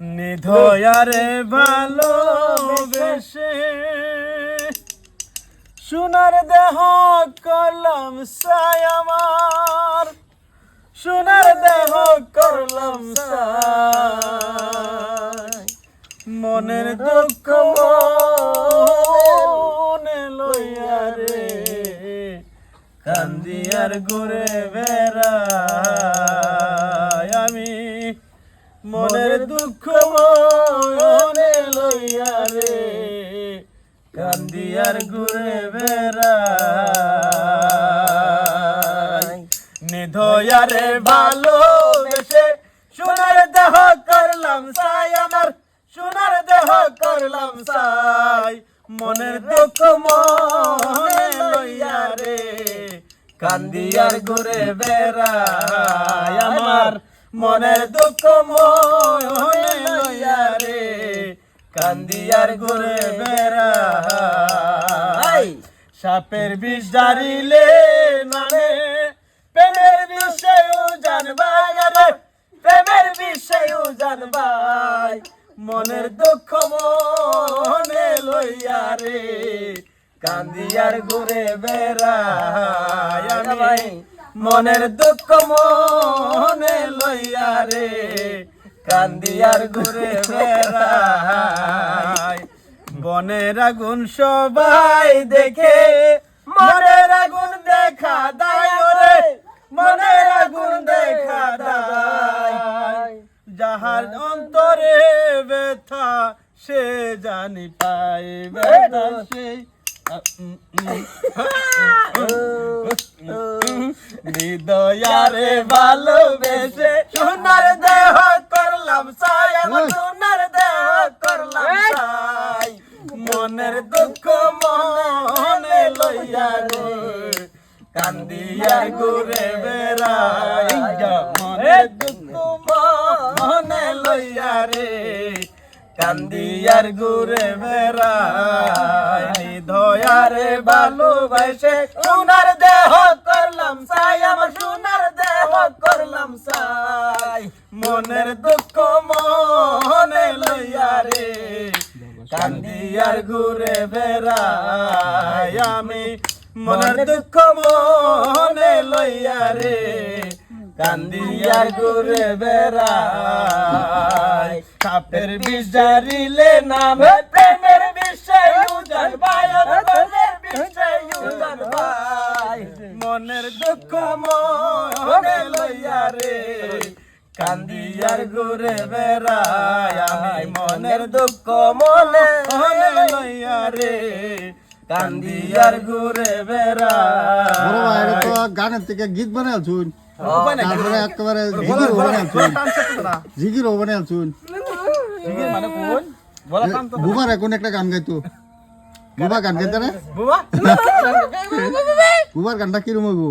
নিধয়ারে ভালোবেসে সোনার দেহ করলাম সাই আমার, সোনার দেহ করলাম মনের দুঃখ মনে লইয়া রে, কান্দিয়ার ঘুরে বেড়াই লইয়া রে কান্দিয়ার ঘুরে বেড়াই। নিধয়ারে ভালোবেসে সোনার দেহ করলাম সাই, আমার সোনার দেহ করলাম সাই। মনের দুঃখ মনে লইয়া রে, কান্দিয়ার ঘুরে বেড়াই। আমার মনের দুঃখ মনে লইয়া রে কান্দিয়ার ঘুরে বেড়া সাপের বিষ জারিলে নামে প্রেমের বিষয় জানবাই আরে প্রেমের বিষয় জানবাই মনের দুঃখ মনে লইয়া রে কান্দিয়ার ঘুরে বেড়াই আমি মনের দুঃখ মনে লইয়া রে কান্দিয়ার ঘুরে বেড়াই বনের আগুন সবাই দেখে মনের আগুন দেখা দায় ওরে মনের আগুন দেখা দায়। যাহার অন্তরে ব্যথা সে জানি পাই ব্যথা সেই হৃদয়ারে ভালোবেসে মনের দুঃখ মনে লইয়া রে কান্দিয়া ঘুরে বেড়াই মনের দুঃখ মনে লইয়া রে। কান্দিয়ার ঘুরে বেড়াই ধয়ারে ভালোবাসে সোনার দেহ করলাম সাই আমার সোনার দেহ করলাম সাই মনের দুঃখ মনে লইয়া রে। কান্দিয়ার ঘুরে বেড়াই আমি মনের দুঃখ মনে লইয়া রে কান্দিয়ার ঘুরে বেড়াই সাপের বিচারিলে নামে প্রেমের বিষয় ভাই মনের দুঃখ মনে লইয়া রে কান্দিয়ার ঘুরে বেড়াই আমি মনের দুঃখ মনে মনে লইয়া রে কান্দিয়ার ঘুরে বড় বেড়াই তো গানের থেকে গীত। তারপরে একেবারে জিগির বলার টান জিগির মানে কোন? বুবার এখন একটা গান গাইতো? বুবা গান গাইতে না বুবা? বুবার গানটা কিরম হইব?